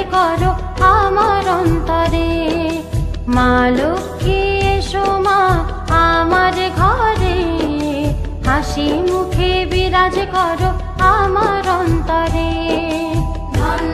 যে করো আমার অন্তরে। মা লক্ষ্মী, এসো মা আমার ঘরে। হাসি মুখে বিরাজ করো আমার অন্তরে। ধন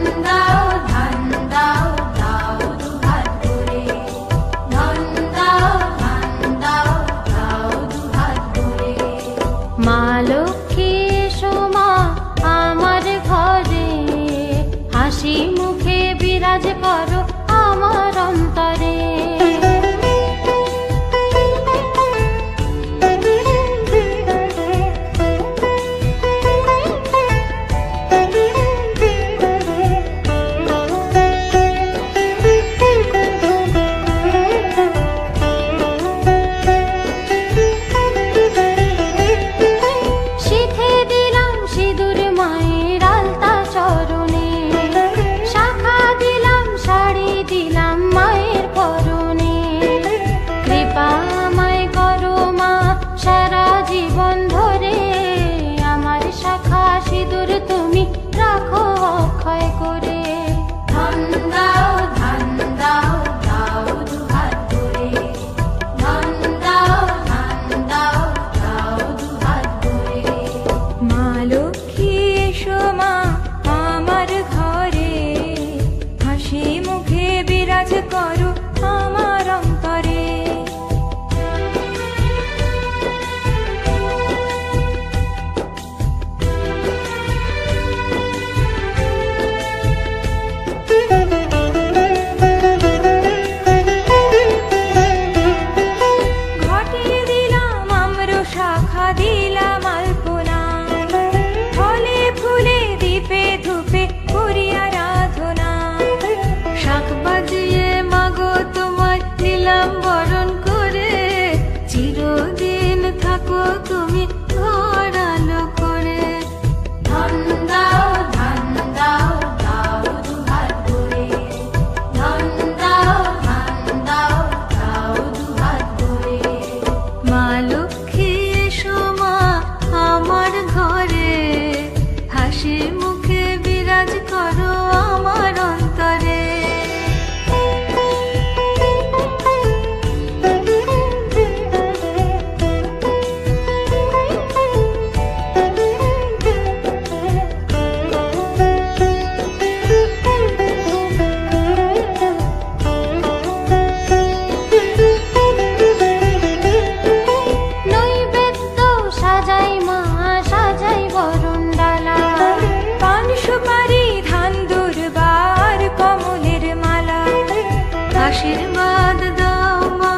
আশীর্বাদ দাও মা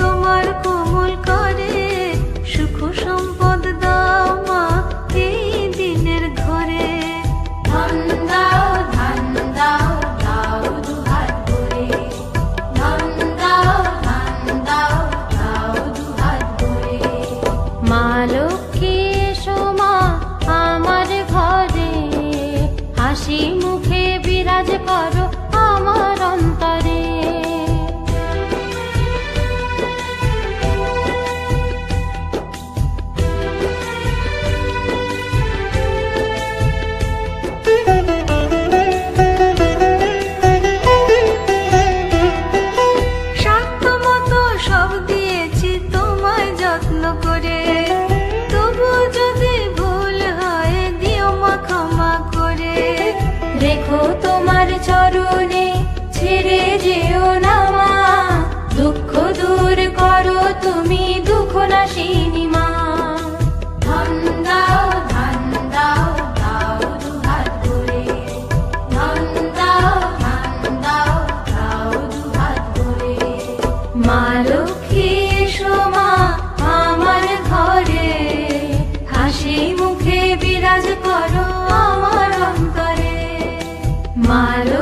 তোমার কোমল করে সুখ সম্পদ দাও মা এই দিনের ঘরে। ধন দাও ধন দাও দাও দুহাত ধন দাও ধন দাও দাও দুহাত মালো বিরাজ করো আমার অন্তরে। মালো